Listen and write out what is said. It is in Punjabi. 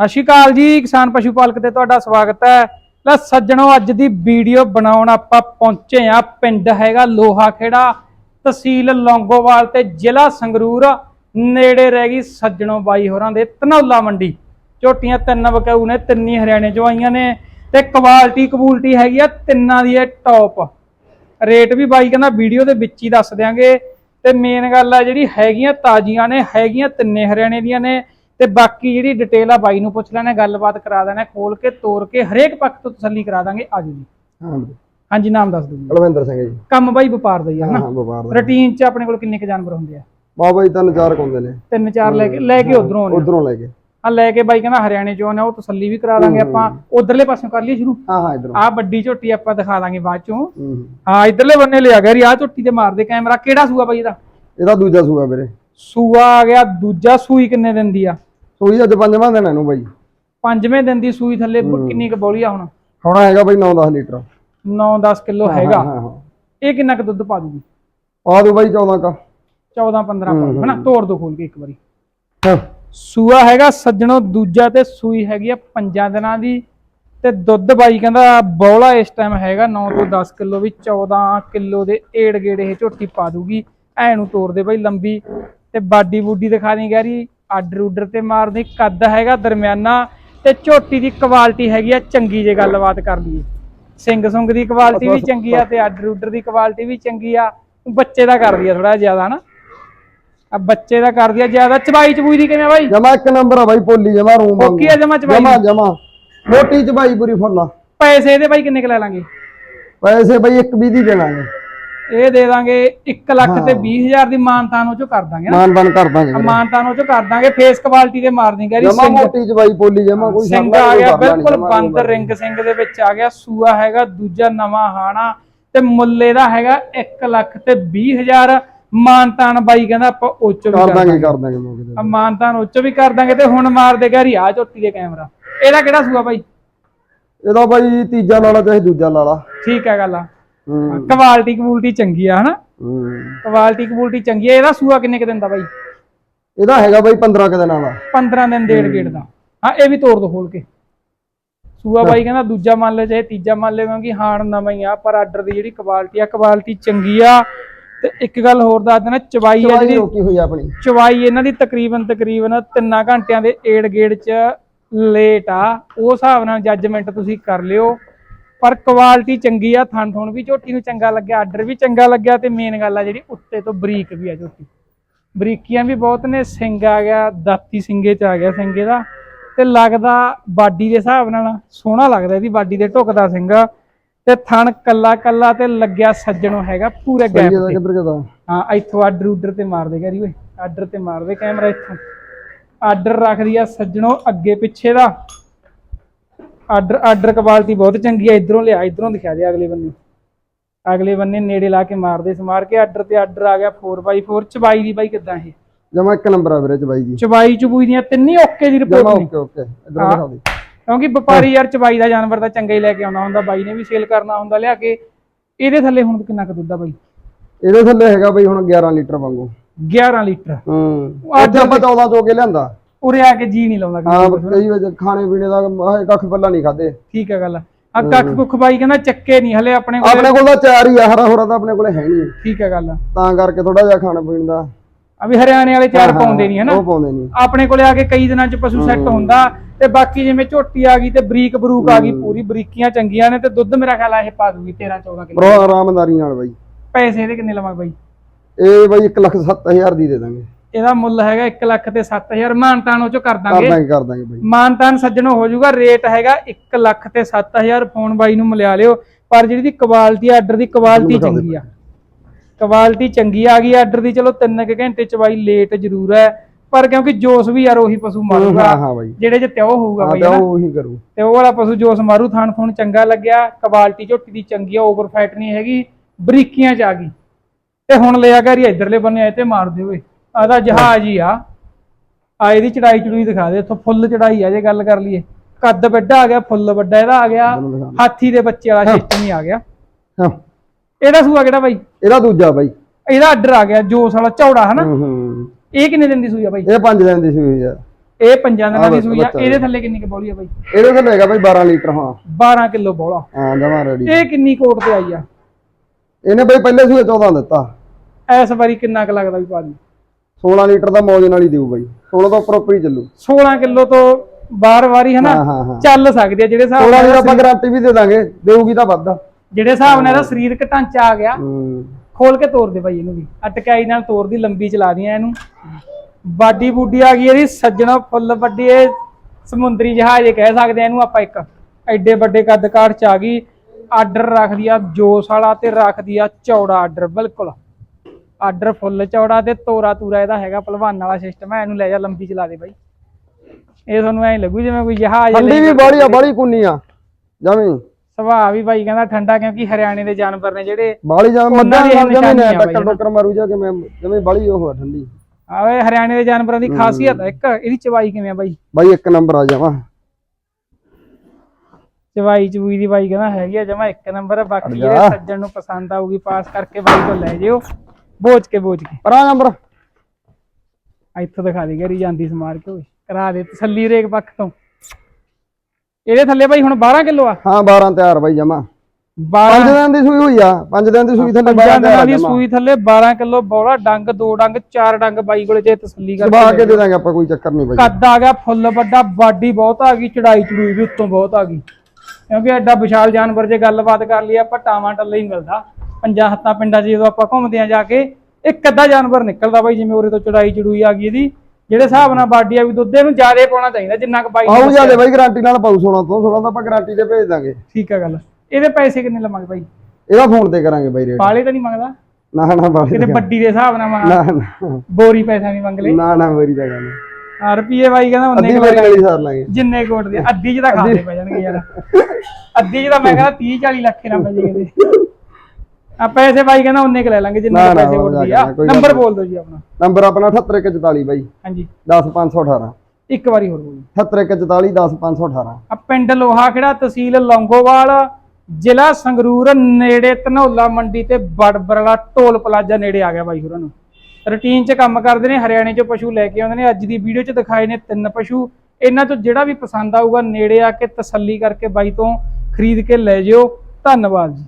ਸਤਿ ਸ਼੍ਰੀ ਅਕਾਲ ਜੀ, ਕਿਸਾਨ ਪਸ਼ੂ ਪਾਲਕ ਤੇ ਤੁਹਾਡਾ ਸਵਾਗਤ ਹੈ। ਲੈ ਸੱਜਣੋ, ਅੱਜ ਦੀ ਵੀਡੀਓ ਬਣਾਉਣ ਆਪਾਂ ਪਹੁੰਚੇ ਆ ਪਿੰਡ ਹੈਗਾ ਲੋਹਾ ਖੇੜਾ, ਤਹਿਸੀਲ ਲੌਂਗੋਵਾਲ ਤੇ ਜ਼ਿਲ੍ਹਾ ਸੰਗਰੂਰ। ਨੇੜੇ ਰਹਿ ਗਈ ਸੱਜਣੋ ਬਾਈ ਹੋਰਾਂ ਦੇ ਧਨੌਲਾ ਮੰਡੀ। ਝੋਟੀਆਂ ਤਿੰਨ ਵਕਾਊ ਨੇ, ਤਿੰਨੀ ਹਰਿਆਣੇ ਚੋਂ ਆਈਆਂ ਨੇ ਤੇ ਕੁਆਲਿਟੀ ਕਬੂਲਟੀ ਹੈਗੀ ਆ ਤਿੰਨਾਂ ਦੀ ਇਹ ਟੌਪ ਰੇਟ ਵੀ ਬਾਈ ਕਹਿੰਦਾ ਵੀਡੀਓ ਦੇ ਵਿੱਚ ਹੀ ਦੱਸ ਦਿਆਂਗੇ। ਤੇ ਮੇਨ ਗੱਲ ਆ ਜਿਹੜੀ ਹੈਗੀਆਂ ਤਾਜ਼ੀਆਂ ਨੇ, ਹੈਗੀਆਂ ਤਿੰਨੇ ਹਰਿਆਣੇ ਦੀਆਂ ਨੇ। ਤੇ ਬਾਕੀ ਜਿਹੜੀ ਡਿਟੇਲ ਆ ਬਾਈ ਨੂੰ ਪੁੱਛ ਲੈਣਾ ਗੱਲਬਾਤ ਕਰਾ ਦੇਣਾ ਖੋਲ ਕੇ ਤੋੜ ਕੇ ਹਰੇਕ ਪੱਖ ਤੋਂ ਤਸੱਲੀ ਕਰਾ ਦਾਂਗੇ ਆਜੋ ਜੀ। ਹਾਂ ਹਾਂਜੀ ਨਾਮ ਦੱਸ ਦਿਓ ਜੀ। ਬਲਵਿੰਦਰ ਸਿੰਘ ਜੀ। ਕੰਮ ਬਾਈ ਵਪਾਰ ਦਾ ਹੀ ਆ ਹਾਂ ਹਨਾ? ਵਪਾਰ ਦਾ ਰੂਟੀਨ ਚ ਆਪਣੇ ਕੋਲ ਕਿੰਨੇ ਕ ਜਾਨਵਰ ਹੁੰਦੇ ਆ? ਬਾਬਾ ਜੀ ਤਿੰਨ ਚਾਰ ਕੁੰਦੇ ਨੇ। ਤਿੰਨ ਚਾਰ ਲੈ ਕੇ ਲੈ ਕੇ ਉਧਰੋਂ ਆਉਣੇ ਉਧਰੋਂ ਲੈ ਕੇ। ਆ ਲੈ ਕੇ ਬਾਈ ਕਹਿੰਦਾ ਹਰਿਆਣੇ ਚੋਂ ਆਉਣੇ ਉਹ ਤਸੱਲੀ ਵੀ ਕਰਾ ਦਾਂਗੇ ਆਪਾਂ। ਉਧਰਲੇ ਪਾਸੋਂ ਕਰ ਲਈਏ ਸ਼ੁਰੂ। ਹਾਂ ਹਾਂ ਇਧਰੋਂ। ਆ ਵੱਡੀ ਝੋਟੀ ਆਪਾਂ ਦਿਖਾ ਦਾਂਗੇ ਬਾਅਦ ਚੋਂ। ਹੂੰ ਹਾਂ। ਇਧਰਲੇ ਬੰਨੇ ਲਿਆ ਗਿਆ ਰੀ ਆ ਝੋਟੀ ਤੇ ਮਾਰਦੇ ਕੈਮਰਾ। ਕਿਹੜਾ ਸੂਆ ਬਾਈ ਇਹਦਾ? ਇਹਦਾ ਦੂਜਾ ਸੂਆ ਵੀਰੇ। ਸੂਆ ਆ ਗਿਆ ਦੂਜਾ ਸੂਈ ਕਿੰਨੇ ਦਿਨ ਦੀ ਆ? ਸੂਈ ਅੱਜ ਪੰਜਵਾਂ ਦਿਨ ਇਹਨੂੰ ਬਾਈ। ਪੰਜਵੇਂ ਦਿਨ ਦੀ ਸੂਈ ਥੱਲੇ ਕਿੰਨੀ ਕੁ ਬੋਲੀ ਆ ਹੁਣ? ਹੁਣ ਹੈਗਾ ਬਾਈ 9-10 ਲੀਟਰ। 9-10 ਕਿਲੋ ਹੈਗਾ। ਇਹ ਕਿੰਨਾ ਕੁ ਦੁੱਧ ਪਾ ਦੂਗੀ? ਪਾ ਦੋ ਬਾਈ 14 ਕਾ। 14-15 ਪਾ ਦੂ ਹਨਾ ਤੋੜ ਦੋ ਖੋਲ ਕੇ ਇੱਕ ਵਾਰੀ। ਸੂਆ ਹੈਗਾ ਸੱਜਣੋ ਦੂਜਾ ਤੇ ਸੂਈ ਹੈਗੀ ਆ ਪੰਜਾਂ ਦਿਨਾਂ ਦੀ। ਤੇ ਦੁੱਧ ਬਾਈ ਕਹਿੰਦਾ ਬੌਲਾ ਇਸ ਟਾਈਮ ਹੈਗਾ 9 ਤੋਂ 10 ਕਿਲੋ ਵੀ 14 ਕਿਲੋ ਦੇ ਏੜ ਗੇੜ ਇਹ ਝੋਟੀ ਪਾ ਦੂਗੀ ਐ ਨੂੰ ਤੋੜ ਦੇ ਬਾਈ ਲੰਬੀ। ਤੇ ਬਾਡੀ ਬੂਡੀ ਦਿਖਾ ਨਹੀਂ ਗੈਰੀ। ਆਰਡਰ ਉਡਰ ਤੇ ਮਾਰਦੀ ਕੱਦ ਹੈਗਾ ਦਰਮਿਆਨਾ ਤੇ ਝੋਟੀ ਦੀ ਕੁਆਲਿਟੀ ਹੈਗੀ ਆ ਚੰਗੀ ਜੇ ਗੱਲਬਾਤ ਕਰ ਲਈਏ। ਸਿੰਘ ਸੁੰਗ ਦੀ ਕੁਆਲਿਟੀ ਵੀ ਚੰਗੀ ਆ ਤੇ ਆਰਡਰ ਉਡਰ ਦੀ ਕੁਆਲਿਟੀ ਵੀ ਚੰਗੀ ਆ। ਬੱਚੇ ਦਾ ਕਰਦੀ ਆ ਥੋੜਾ ਜ਼ਿਆਦਾ ਹਨਾ। ਆ ਬੱਚੇ ਦਾ ਕਰਦੀ ਆ ਜ਼ਿਆਦਾ। ਚਬਾਈ ਚਬੂਈ ਦੀ ਕਿਵੇਂ ਆ ਬਾਈ? ਜਮਾ ਇੱਕ ਨੰਬਰ ਆ ਬਾਈ ਪੋਲੀ ਜਮਾ ਰੂਮ ਓਕੇ ਆ ਜਮਾ ਚਬਾਈ? ਜਮਾ ਜਮਾ। ਮੋਟੀ ਚਬਾਈ ਪੂਰੀ ਫੁੱਲ ਆ। ਪੈਸੇ ਇਹਦੇ ਬਾਈ ਕਿੰਨੇ ਕੁ ਲੈ ਲਾਂਗੇ? ਪੈਸੇ ਬਾਈ ਇੱਕ ਵੀ ਦੀ ਦੇਣਾਗੇ ਇਹ ਦੇ ਦਾਂਗੇ 1 ਲੱਖ ਤੇ 20000 ਦੀ ਮਾਨਤਾਨ ਉਹ ਚੋਂ ਕਰ ਦਾਂਗੇ ਨਾ। ਮਾਨ ਬਨ ਕਰ ਦਾਂਗੇ ਵੀਰੇ। ਮਾਨਤਾਨ ਉਹ ਚੋਂ ਕਰ ਦਾਂਗੇ ਫੇਸ ਕੁਆਲਿਟੀ ਦੇ ਮਾਰ ਦੇਂਗੇ। ਜਮਾ ਸਿੰਘ ਮੋਟੀ ਚਬਾਈ ਪੋਲੀ ਜਮਾ ਕੋਈ ਸਿੰਘ ਆ ਗਿਆ ਬਿਲਕੁਲ ਜਮਾਂ ਬੰਦ ਕੋਈ ਰਿੰਗ ਸਿੰਘ ਦੇ ਵਿੱਚ ਆ ਗਿਆ ਸੂਆ ਹੈਗਾ ਦੂਜਾ ਨਵਾਂ ਹਾਣਾ ਤੇ ਮੁੱਲੇ ਦਾ ਹੈਗਾ 1 ਲੱਖ ਤੇ 20000 ਮਾਨਤਾਨ ਬਾਈ ਕਹਿੰਦਾ ਆਪਾਂ ਉਹ ਚੋਂ ਵੀ ਕਰ ਦਾਂਗੇ ਕਰ ਦਾਂਗੇ ਮੌਕੇ ਤੇ। ਆ ਮਾਨਤਾਨ ਉਹ ਚੋਂ ਵੀ ਕਰ ਦਾਂਗੇ ਤੇ ਹੁਣ ਮਾਰ ਦੇਗਾ ਰਿਆ ਝੋਟੀ ਦੇ ਕੈਮਰਾ। ਇਹਦਾ ਕਿਹੜਾ ਸੂਆ ਬਾਈ? ਇਹਦਾ ਬਾਈ ਤੀਜਾ ਲਾਲਾ ਚਾਹੇ ਦੂਜਾ ਲਾਲਾ। ਠੀਕ ਹੈ ਗੱਲ ਆ। ਕੁਆਲਿਟੀ ਕਬੂਲਟੀ ਚੰਗੀ ਆ ਹਨਾ? ਕੁਆਲਿਟੀ ਕਬੂਲਟੀ ਚੰਗੀ ਆ। ਇਹਦਾ ਸੂਆ ਕਿੰਨੇ ਕ ਦਿਨ ਦਾ ਬਾਈ? ਇਹਦਾ ਹੈਗਾ ਬਾਈ 15 ਕੁ ਦਿਨਾਂ ਦਾ। 15 ਦਿਨ ਡੇਢ ਗੇੜ ਦਾ। ਹਾਂ ਇਹ ਵੀ ਤੋੜ ਦੋ ਖੋਲ ਕੇ। ਸੂਆ ਬਾਈ ਕਹਿੰਦਾ ਦੂਜਾ ਮੰਨ ਲੈ ਚਾਹੇ ਤੀਜਾ ਮੰਨ ਲੈ ਕਿਉਂਕਿ ਹਾਣ ਨਵਾਂ ਹੀ ਆ ਪਰ ਆਰਡਰ ਦੀ ਜਿਹੜੀ ਕੁਆਲਿਟੀ ਆ ਕੁਆਲਿਟੀ ਚੰਗੀ ਆ। ਤੇ ਇੱਕ ਗੱਲ ਹੋਰ ਦੱਸ ਦੇਣਾ ਚਵਾਈ ਆ ਜਿਹੜੀ ਰੋਕੀ ਹੋਈ ਆ ਆਪਣੀ। ਚਵਾਈ ਇਹਨਾਂ ਦੀ ਤਕਰੀਬਨ ਤਕਰੀਬਨ ਤਿੰਨਾਂ ਘੰਟਿਆਂ ਦੇ ਏੜ ਗੇੜ ਚ ਲੇਟ ਆ। ਉਹ ਹਿਸਾਬ ਨਾਲ ਜੱਜਮੈਂਟ ਤੁਸੀਂ ਕਰ ਲਿਓ। ਪਰ ਕੁਆਲਿਟੀ ਚੰਗੀ ਆ ਥਣ ਥਣ ਵੀ ਝੋਟੀ ਨੂੰ ਚੰਗਾ ਲੱਗਿਆ ਆਰਡਰ ਵੀ ਚੰਗਾ ਲੱਗਿਆ ਤੇ ਮੇਨ ਗੱਲ ਆ ਜਿਹੜੀ ਉੱਤੇ ਤੋਂ ਬਰੀਕ ਵੀ ਆ ਝੋਟੀ। ਬਰੀਕੀਆਂ ਵੀ ਬਹੁਤ ਨੇ ਸਿੰਘ ਆ ਗਿਆ ਦਾਤੀ ਸਿੰਘੇ ਚ ਆ ਗਿਆ ਸਿੰਘੇ ਦਾ ਤੇ ਲੱਗਦਾ ਬਾਡੀ ਦੇ ਹਿਸਾਬ ਨਾਲ ਸੋਹਣਾ ਲੱਗਦਾ ਇਹਦੀ ਬਾਡੀ ਦੇ ਢੁਕਦਾ ਸਿੰਘ ਤੇ ਥਣ ਕੱਲਾ ਕੱਲਾ ਤੇ ਲੱਗਿਆ ਸੱਜਣੋਂ ਹੈਗਾ ਪੂਰੇ ਗੈਪ ਤੇ ਕਿੱਧਰ ਕਿਦਾ ਹਾਂ ਇੱਥੋਂ ਆਰਡਰ ਉਡਰ ਤੇ ਮਾਰ ਦੇ ਗਰੀ ਓਏ ਆਰਡਰ ਤੇ ਮਾਰ ਦੇ ਕੈਮਰਾ ਇੱਥੋਂ। ਆਰਡਰ ਰੱਖਦੀ ਆ ਸੱਜਣੋ ਅੱਗੇ ਪਿੱਛੇ ਦਾ। ਆਰਡਰ ਆਰਡਰ ਕੁਆਲਿਟੀ ਬਹੁਤ ਚੰਗੀ ਆ ਇਧਰੋਂ ਲਿਆ ਇਧਰੋਂ ਦਿਖਾ ਦੇ ਅਗਲੇ ਬੰਨੇ। ਅਗਲੇ ਬੰਨੇ ਨੇੜੇ ਲਾ ਕੇ ਮਾਰਦੇ ਸਮਾਰ ਕੇ ਆਰਡਰ ਤੇ ਆਰਡਰ ਆ ਗਿਆ 4x4 ਚਬਾਈ ਦੀ ਬਾਈ ਕਿਦਾਂ ਇਹ? ਜਮਾ ਇੱਕ ਨੰਬਰ ਆ ਵੀਰੇ ਚਬਾਈ ਦੀ। ਚਬਾਈ ਚਬੂਈ ਦੀਆਂ ਤਿੰਨੀ ਓਕੇ ਦੀ ਰਿਪੋਰਟ ਨੇ। ਓਕੇ ਓਕੇ ਇਧਰ ਦਿਖਾ ਦੇ ਕਿਉਂਕਿ ਵਪਾਰੀ ਯਾਰ ਚਬਾਈ ਦਾ ਜਾਨਵਰ ਤਾਂ ਚੰਗਾ ਹੀ ਲੈ ਕੇ ਆਉਂਦਾ ਹੁੰਦਾ ਬਾਈ ਨੇ ਵੀ ਸੇਲ ਕਰਨਾ ਹੁੰਦਾ ਲਿਆ ਕੇ। ਇਹਦੇ ਥੱਲੇ ਹੁਣ ਕਿੰਨਾ ਕੁ ਦੁੱਧ ਆ ਬਾਈ? ਇਹਦੇ ਥੱਲੇ ਹੈਗਾ ਬਈ ਹੁਣ 11 ਲੀਟਰ ਵਾਂਗੂ। 11 ਲੀਟਰ। ਹੂੰ ਅੱਜ ਆਪਾਂ 14 ਚੋ ਕੇ ਲਿਆਂਦਾ। ਉਰੇ ਆ ਕੇ ਜੀ ਨਹੀਂ ਲਾਉਂਦਾ ਕਿਸੇ ਹਾਂ ਨੂੰ। ਕਈ ਵਜੇ ਖਾਣੇ ਪੀਣੇ ਦਾ ਕੱਖ ਪੱਲਾ ਨਹੀਂ ਖਾਦੇ। ਠੀਕ ਹੈ ਗੱਲ। ਆ ਕੱਖ ਕੁੱਖ ਬਾਈ ਕਹਿੰਦਾ ਚੱਕੇ ਨਹੀਂ ਹਲੇ ਆਪਣੇ ਕੋਲ ਆਪਣੇ ਕੋਲ ਤਾਂ ਚਾਰ ਹੀ ਆ ਹਰਾ ਹੋਰਾ ਤਾਂ ਆਪਣੇ ਕੋਲੇ ਹੈ ਨਹੀਂ। ਠੀਕ ਹੈ ਗੱਲ। ਤਾਂ ਕਰਕੇ ਥੋੜਾ ਜਿਹਾ ਖਾਣ ਪੀਣ ਦਾ। ਆ ਵੀ ਹਰਿਆਣੇ ਵਾਲੇ ਚਾਰ ਪਾਉਂਦੇ ਨਹੀਂ ਹਨਾ ਉਹ ਪਾਉਂਦੇ ਨਹੀਂ। ਆਪਣੇ ਕੋਲੇ ਆ ਕੇ ਕਈ ਦਿਨਾਂ ਚ ਪਸ਼ੂ ਸੈੱਟ ਹੁੰਦਾ ਤੇ ਬਾਕੀ ਜਿਵੇਂ ਝੋਟੀ ਆ ਗਈ ਤੇ ਬਰੀਕ ਬਰੂਕ ਆ ਗਈ ਪੂਰੀ ਬਰੀਕੀਆਂ ਚੰਗੀਆਂ ਨੇ ਤੇ ਦੁੱਧ ਮੇਰਾ ਖਿਆਲ ਆ ਇਹ ਪਾ ਦੂਗੀ 13 14 ਕਿਲੋ। ਬਰੋ ਆਰਾਮਦਾਰੀ ਨਾਲ ਬਾਈ। ਪੈਸੇ ਇਹਦੇ ਕਿੰਨੇ ਲਵਾਂ ਬਾਈ? ਇਹ ਬਾਈ 1 ਲੱਖ 7000 ਦੀ ਦੇ ਦਾਂਗੇ। ਇਹਦਾ ਮੁੱਲ ਹੈਗਾ 1 ਲੱਖ ਤੇ 7000 ਮਾਨਤਾਨ ਉਹ ਚੋਂ ਕਰ ਕਰ ਦਾਂਗੇ। ਦਾਂਗੇ ਕਰ ਦਾਂਗੇ ਬਾਈ। ਮਾਨਤਾਨ ਸੱਜਣੋ ਹੋ ਜਾਊਗਾ ਰੇਟ ਹੈਗਾ 1 ਲੱਖ ਤੇ 7000 ਫੋਨ ਬਾਈ ਨੂੰ ਮਿਲਿਆ ਲਿਓ। ਪਰ ਜਿਹੜੀ ਦੀ ਕੁਆਲਿਟੀ ਆਰਡਰ ਦੀ ਕੁਆਲਿਟੀ ਚੰਗੀ ਆ। ਕੁਆਲਿਟੀ ਚੰਗੀ ਆ ਗਈ ਆਰਡਰ ਦੀ ਚਲੋ 3 ਘੰਟੇ ਚ ਬਾਈ ਲੇਟ ਜ਼ਰੂਰ ਹੈ। ਪਰ ਕਿਉਂਕਿ ਜੋਸ ਵੀ ਯਾਰ ਉਹੀ ਪਸ਼ੂ ਮਾਰੂਗਾ ਹਾਂ ਹਾਂ ਜਿਹੜੇ ਚ ਤਿਉ ਹੋਊਗਾ ਹਾਂ ਬਾਈ ਹਨਾ? ਉਹ ਕਰੂ। ਤੇ ਉਹ ਵਾਲਾ ਪਸ਼ੂ ਜੋਸ ਮਾਰੂ ਥਣ ਥਣ ਚੰਗਾ ਲੱਗਿਆ ਕੁਆਲਿਟੀ ਝੋਟੀ ਦੀ ਚੰਗੀ ਆ ਓਵਰ ਫੈਟ ਨਹੀਂ ਹੈਗੀ ਬਰੀਕੀਆਂ ਚ ਆ ਗਈ। ਤੇ ਹੁਣ ਲਿਆ ਕਰੀ ਇਧਰਲੇ ਬੰਨੇ ਆਏ ਤੇ ਮਾਰ ਦਿਓ ਓਏ ਆਦਾ ਜਹਾਜ਼ ਹੀ ਆ। ਆ ਇਹਦੀ ਚੜਾਈ ਚੜੂਈ ਦਿਖਾ ਦੇ ਇੱਥੋਂ ਫੁੱਲ ਚੜਾਈ ਆ ਜੇ ਗੱਲ ਕਰ ਲਈਏ। ਕੱਦ ਵੱਡਾ ਆ ਗਿਆ ਫੁੱਲ ਵੱਡਾ ਇਹਦਾ ਆ ਗਿਆ। ਹਾਥੀ ਦੇ ਬੱਚੇ ਵਾਲਾ ਸਿਸਟਮ ਹੀ ਆ ਗਿਆ। ਹਾਂ। ਇਹਦਾ ਸੂਆ ਕਿਹੜਾ ਬਾਈ? ਇਹਦਾ ਦੂਜਾ ਬਾਈ। ਇਹਦਾ ਆਰਡਰ ਆ ਗਿਆ ਜੋਸ ਵਾਲਾ ਚੌੜਾ ਹਨਾ? ਇਹ ਕਿੰਨੇ ਦਿਨ ਦੀ ਸੂਈ ਆ ਬਾਈ? ਇਹ ਪੰਜ ਦਿਨ ਦੀ ਸੂਈ ਆ। ਇਹ ਪੰਜਾਂ ਦਿਨਾਂ ਦੀ ਸੂਈ ਆ। ਇਹਦੇ ਥੱਲੇ ਕਿੰਨੀ ਕੁ ਬੋਲੀ ਆ ਬਾਈ? ਇਹਦੇ ਥੱਲੇ ਹੈਗਾ ਬਾਈ 12 ਲੀਟਰ ਹਾਂ। 12 ਕਿਲੋ ਬੋਲਾ। ਹਾਂ ਜਮਾ ਰੈਡੀ ਇਹ ਕਿੰਨੀ ਕੋਟ ਤੇ ਆਈ ਆ? ਇਹਨੇ ਬਾਈ ਪਹਿਲੇ ਸੂਏ 14 ਦਿੱਤਾ। ਇਸ ਵਾਰੀ ਕਿੰਨਾ ਕੁ ਲੱਗਦਾ ਵੀ ਪਾ ਦੀ 16 ਲੀਟਰ ਦਾ ਮੌਜ ਨਾਲ ਹੀ ਦੇਊ ਬਾਈ। 16 ਤੋਂ ਉੱਪਰ ਉੱਪਰ ਹੀ ਚੱਲੂ। 16 ਕਿਲੋ ਤੋਂ ਬਾਰ ਵਾਰੀ ਹਨਾ ਚੱਲ ਸਕਦੀ ਆ ਜਿਹੜੇ ਹਿਸਾਬ 16 ਨਾਲ ਦੀ ਆਪਾਂ ਗਾਰੰਟੀ ਵੀ ਦੇ ਦਾਂਗੇ ਦੇਊਗੀ ਤਾਂ ਵੱਧ। ਜਿਹੜੇ ਹਿਸਾਬ ਨਾਲ ਇਹਦਾ ਸਰੀਰਕ ਢਾਂਚਾ ਆ ਗਿਆ ਖੋਲ ਕੇ ਤੋੜ ਦੇ ਬਾਈ ਇਹਨੂੰ ਵੀ। ਅਟਕਾਈ ਨਾਲ ਤੋੜ ਦੀ ਲੰਬੀ ਚਲਾ ਦੀਆਂ ਇਹਨੂੰ। ਬਾਡੀ ਬੂਡੀ ਆ ਗਈ ਇਹਦੀ ਸੱਜਣਾ ਫੁੱਲ ਵੱਡੀ ਇਹ ਸਮੁੰਦਰੀ ਜਹਾਜ਼ ਇਹ ਕਹਿ ਸਕਦੇ ਆ ਇਹਨੂੰ ਆਪਾਂ ਇੱਕ। ਐਡੇ ਵੱਡੇ ਕੱਦ ਕਾਠ ਚ ਆ ਗਈ ਆਰਡਰ ਰੱਖਦੀ ਆ ਜੋਸ ਵਾਲਾ ਤੇ ਰੱਖਦੀ ਆ ਚੌੜਾ ਆਰਡਰ ਬਿਲਕੁਲ। ਆਰਡਰ ਫੁੱਲ ਚੌੜਾ ਤੇ ਤੋਰਾ ਤੂਰਾ ਇਹਦਾ ਹੈਗਾ ਪਹਿਲਵਾਨ ਵਾਲਾ ਸਿਸਟਮ ਹੈ ਇਹਨੂੰ ਲੈ ਜਾ ਲੰਬੀ ਚਲਾ ਦੇ ਬਾਈ। ਇਹ ਤੁਹਾਨੂੰ ਐਂ ਲੱਗੂ ਜਿਵੇਂ ਕੋਈ ਜਹਾਜ਼ ਠੰਡੀ ਵੀ ਬਾੜੀ ਆ ਬਾੜੀ ਕੁੰਨੀ ਆ ਜਮੀ। ਸੁਭਾਅ ਵੀ ਬਾਈ ਕਹਿੰਦਾ ਠੰਡਾ ਕਿਉਂਕਿ ਹਰਿਆਣੇ ਦੇ ਜਾਨਵਰ ਨੇ ਜਿਹੜੇ ਬਾੜੀ ਜਮ ਉਹਨਾਂ ਮੱਝਾਂ ਦੀ ਜਮੀ ਨੇ ਟੱਕਰ ਟੱਕਰ ਮਾਰੂ ਜਾ ਕੇ ਮੈਂ ਜਮੀ ਬਾੜੀ ਉਹ ਆ ਠੰਡੀ। ਆਵੇ ਹਰਿਆਣੇ ਦੇ ਜਾਨਵਰਾਂ ਦੀ ਖਾਸੀਅਤ ਇੱਕ ਇਹਦੀ ਚਵਾਈ ਕਿਵੇਂ ਆ ਬਾਈ? ਬਾਈ ਇੱਕ ਨੰਬਰ ਆ ਜਾਵਾ ਚਵਾਈ ਚਵੂਈ ਦੀ ਬਾਈ ਕਹਿੰਦਾ ਹੈਗੀ ਆ ਜਮਾ ਇੱਕ ਨੰਬਰ ਬਾਕੀ ਜਿਹੜੇ ਜਾ। ਸੱਜਣ ਨੂੰ ਪਸੰਦ ਆਊਗੀ ਪਾਸ ਕਰਕੇ ਬਾਈ ਤੋਂ ਲੈ ਜਿਓ। ਬੋਝ ਕੇ ਬੋਝ ਕੇ। ਪਰਾ ਨੰਬਰ ਇੱਥੋਂ ਦਿਖਾ ਦੇ ਗਰੀ ਜਾਂਦੀ ਸਮਾਰ ਕੇ ਓਏ। ਕਰਾ ਦੇ ਤਸੱਲੀ ਰੇਕ ਪੱਖ ਤੋਂ। ਇਹਦੇ ਥੱਲੇ ਬਾਈ ਹੁਣ 12 ਕਿਲੋ ਆ। ਹਾਂ 12 ਤਿਆਰ ਬਾਈ ਜਮਾ। 12 ਪੰਜ ਦਿਨ ਦੀ ਸੂਈ ਹੋਈ ਆ। ਪੰਜ ਦਿਨ ਦੀ ਸੂਈ ਥੱਲੇ 12 ਪੰਜਾਂ ਤਿਆਰ ਦਿਨਾਂ ਦੀ ਸੂਈ ਥੱਲੇ 12 ਕਿਲੋ ਬੋਲਾ ਡੰਗ ਦੋ ਡੰਗ ਚਾਰ ਡੰਗ ਬਾਈ ਕੋਲੇ ਜੇ ਤਸੱਲੀ ਕਰਕੇ ਕੇ ਦੇ ਦਾਂਗੇ ਆਪਾਂ ਕੋਈ ਚੱਕਰ ਨਹੀਂ ਬਾਈ। ਕੱਦ ਆ ਗਿਆ ਫੁੱਲ ਵੱਡਾ ਬਾਡੀ ਬਹੁਤ ਆ ਗਈ ਚੜਾਈ ਚੜੂਈ ਵੀ ਉੱਤੋਂ ਬਹੁਤ ਆ ਗਈ। ਕਿਉਂਕਿ ਐਡਾ ਵਿਸ਼ਾਲ ਜਾਨਵਰ ਜੇ ਗੱਲਬਾਤ ਕਰ ਲਈ ਆਪਾਂ ਟਾਵਾਂ ਟੱਲੇ ਹੀ ਮਿਲਦਾ। ਪੰਜਾਂ ਹੱਤਾਂ ਪਿੰਡਾਂ 'ਚ ਜਦੋਂ ਆਪਾਂ ਘੁੰਮਦੇ ਆ ਜਾ ਕੇ ਇੱਕ ਅੱਧਾ ਜਾਨਵਰ ਨਿਕਲਦਾ ਬਾਈ ਜਿਵੇਂ ਉਰੇ ਤੋਂ ਚੜਾਈ ਚੜੂਈ ਆ ਗਈ ਇਹਦੀ। ਜਿਹੜੇ ਹਿਸਾਬ ਨਾਲ ਬਾਡੀ ਆ ਵੀ ਦੁੱਧ ਇਹਨੂੰ ਜ਼ਿਆਦਾ ਪਾਉਣਾ ਚਾਹੀਦਾ ਜਿੰਨਾ ਕੁ ਬਾਈ ਆਉ। ਜਾਦੇ ਬਾਈ ਗਾਰੰਟੀ ਨਾਲ ਪਾਉ 16 ਤੋਂ 16 ਤਾਂ ਆਪਾਂ ਗਾਰੰਟੀ ਤੇ ਭੇਜ ਦਾਂਗੇ। ਠੀਕ ਆ ਗੱਲ। ਇਹਦੇ ਪੈਸੇ ਕਿੰਨੇ ਲਵਾਂਗੇ ਬਾਈ? ਇਹਦਾ ਫੋਨ ਤੇ ਕਰਾਂਗੇ ਬਾਈ ਰੇਟ ਬਾਲੇ ਤਾਂ ਨਹੀਂ ਮੰਗਦਾ? ਨਾ ਨਾ ਬਾਈ ਕਿਤੇ ਵੱਡੀ ਦੇ ਹਿਸਾਬ ਨਾਲ ਮੰਗ। ਨਾ ਨਾ। ਬੋਰੀ ਪੈਸਾ ਨਹੀਂ ਮੰਗ ਲੈ ਨਾ ਨਾ ਮੇਰੀ ਤਾਂ ਗੱਲ ਆ ਰੁਪਏ ਬਾਈ ਕਹਿੰਦਾ ਉਹਨੇ ਅੱਧੀ ਵਾਰੀ ਹੀ ਸਾਰ ਲਾਂਗੇ। ਜਿੰਨੇ ਕੋਟ ਦੇ ਅੱਧੀ ਤਾਂ ਖਾਦੇ ਪੈ ਜਾਣਗੇ ਯਾਰ। ਅੱਧੀ ਤਾਂ ਮੈਂ ਕਹਿੰਦਾ 30 40 ਲੱਖ ਨਾ ਪੈ ਜੇ ਕਿਤੇ ਆ ਪੈਸੇ ਬਾਈ ਕਹਿੰਦਾ ਉਹਨੇ ਕ ਲੈ ਲਾਂਗੇ ਜਿੰਨੇ ਨਾ, ਕੁ ਨਾ, ਪੈਸੇ ਉਹ ਆ ਕੇ ਕੋਈ ਗੱਲ ਨੰਬਰ ਨਹੀਂ। ਬੋਲ ਦਿਓ ਜੀ ਆਪਣਾ। ਨੰਬਰ ਆਪਣਾ 78144 ਬਾਈ। ਹਾਂਜੀ। 10518 ਇੱਕ ਵਾਰੀ ਹੋਰ ਬੋਲੋ। 78144 10518 ਆ ਪਿੰਡ ਲੋਹਾ ਖੇੜਾ ਤਹਿਸੀਲ ਲੌਂਗੋਵਾਲ ਜ਼ਿਲ੍ਹਾ ਸੰਗਰੂਰ ਨੇੜੇ ਧਨੌਲਾ ਮੰਡੀ ਤੇ ਬੜਬਰਲਾ ਟੋਲ ਪਲਾਜ਼ਾ ਨੇੜੇ ਆ ਗਿਆ ਬਾਈ ਹੋਰਾਂ ਨੂੰ। ਰੂਟੀਨ 'ਚ ਕੰਮ ਕਰਦੇ ਨੇ ਹਰਿਆਣੇ 'ਚੋਂ ਪਸ਼ੂ ਲੈ ਕੇ ਆਉਂਦੇ ਨੇ। ਅੱਜ ਦੀ ਵੀਡੀਓ 'ਚ ਦਿਖਾਏ ਨੇ ਤਿੰਨ ਪਸ਼ੂ। ਇਹਨਾਂ 'ਚੋਂ ਜਿਹੜਾ ਵੀ ਪਸੰਦ ਆਊਗਾ ਨੇੜੇ ਆ ਕੇ ਤਸੱਲੀ ਕਰਕੇ ਬਾਈ ਤੋਂ ਖਰੀਦ ਕੇ ਲੈ ਜਿਓ। ਧੰਨਵਾਦ ਜੀ।